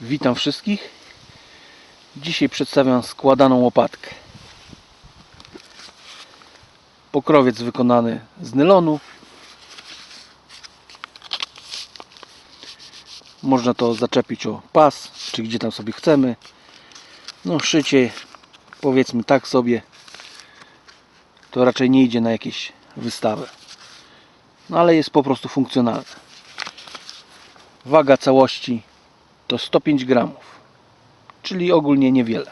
Witam wszystkich. Dzisiaj przedstawiam składaną łopatkę. Pokrowiec wykonany z nylonu. Można to zaczepić o pas, czy gdzie tam sobie chcemy. No szycie, powiedzmy tak sobie, to raczej nie idzie na jakieś wystawy. No ale jest po prostu funkcjonalne. Waga całości to 105 gramów, czyli ogólnie niewiele.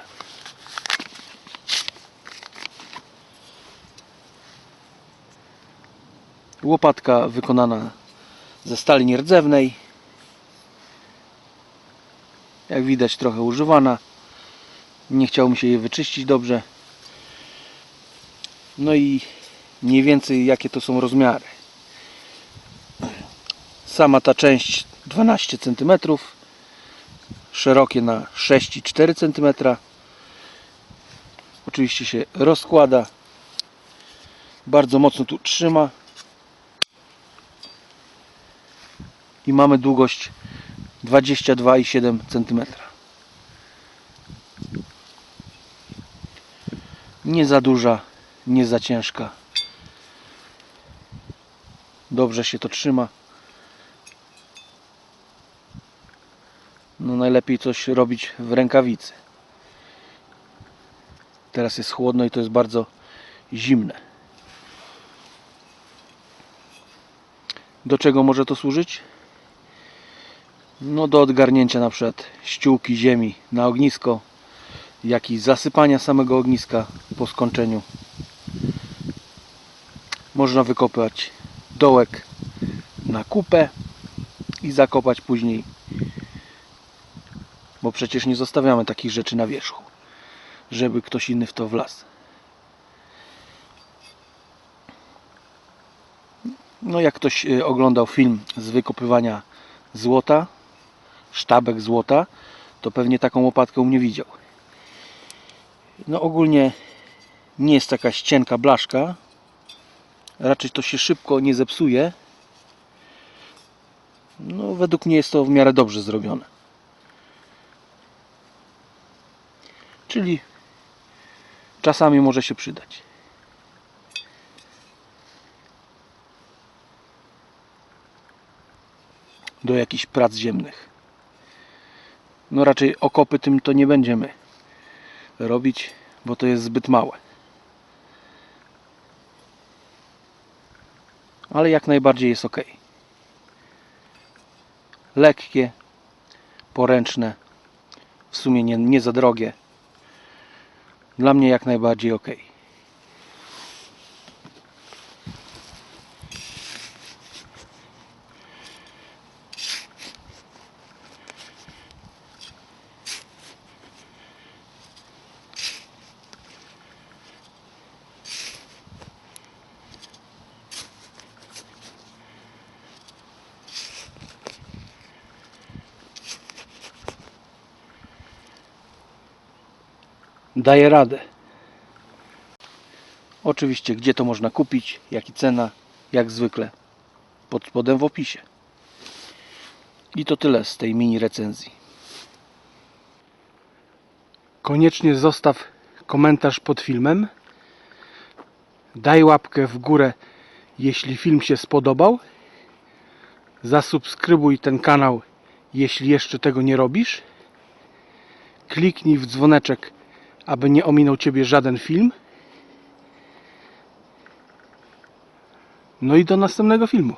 Łopatka wykonana ze stali nierdzewnej. Jak widać trochę używana. Nie chciało mi się jej wyczyścić dobrze. No i mniej więcej jakie to są rozmiary. Sama ta część 12 cm, szerokie na 6,4 cm. Oczywiście się rozkłada. Bardzo mocno tu trzyma. I mamy długość 22,7 cm. Nie za duża, nie za ciężka. Dobrze się to trzyma. No najlepiej coś robić w rękawicy. Teraz jest chłodno i to jest bardzo zimne. Do czego może to służyć? No do odgarnięcia na przykład ściółki ziemi na ognisko, jak i zasypania samego ogniska po skończeniu. Można wykopać dołek na kupę i zakopać później bo przecież nie zostawiamy takich rzeczy na wierzchu, żeby ktoś inny w to wlazł. No jak ktoś y, oglądał film z wykopywania złota, sztabek złota, to pewnie taką łopatkę u mnie widział. No ogólnie nie jest taka cienka blaszka. Raczej to się szybko nie zepsuje. No według mnie jest to w miarę dobrze zrobione. Czyli czasami może się przydać. Do jakichś prac ziemnych. No raczej okopy tym to nie będziemy robić, bo to jest zbyt małe. Ale jak najbardziej jest ok. Lekkie, poręczne, w sumie nie, nie za drogie. Dla mnie jak najbardziej ok. Daje radę. Oczywiście, gdzie to można kupić, jaki cena, jak zwykle, pod spodem w opisie. I to tyle z tej mini recenzji. Koniecznie zostaw komentarz pod filmem. Daj łapkę w górę, jeśli film się spodobał. Zasubskrybuj ten kanał, jeśli jeszcze tego nie robisz. Kliknij w dzwoneczek, aby nie ominął Ciebie żaden film. No i do następnego filmu.